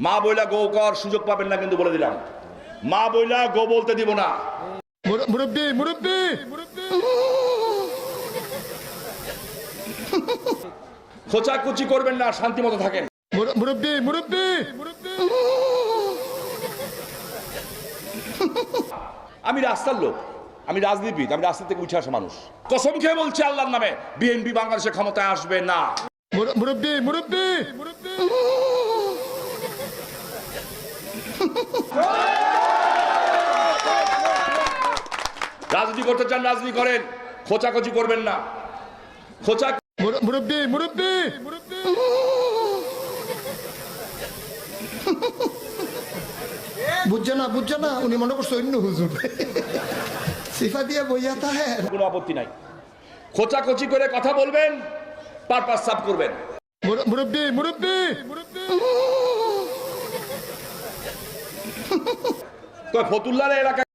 মা বইলা গো কর সুযোগ পাবেন না কিন্তু বলে দিলাম। মা বইলা গো বলতে দিব না। মুর- মুরব্বি মুরব্বি! খোঁচাকুচি করবেন না শান্তি মতো থাকেন। মুরব্বি মুরব্বি! আমি রাস্তার লোক আমি রাজনীতিবিদ আমি রাস্তা থেকে উঠে আসা মানুষ। কসম খেয়ে বলছি আল্লাহর নামে বিএনপি বাংলাদেশের ক্ষমতায় আসবে না। মুর- মুরব্বি মুরব্বি! রাজনীতি করতে চান রাজনীতি করেন। খোঁচাখুচি করবেন না। খোঁচা মুর- মুরব্বি মুরব্বি! বুঝছে না বুঝছে না উনি মনে করছে অন্য হুজুর। সিফা দিয়ে বইয়াতা হ্যাঁ কোনো আপত্তি নাই। খোঁচাখুচি করে কথা বলবেন পারপাস সাফ করবেন। মুর- মুরব্বি মুরব্বি! ফতুল্লার এলাকায়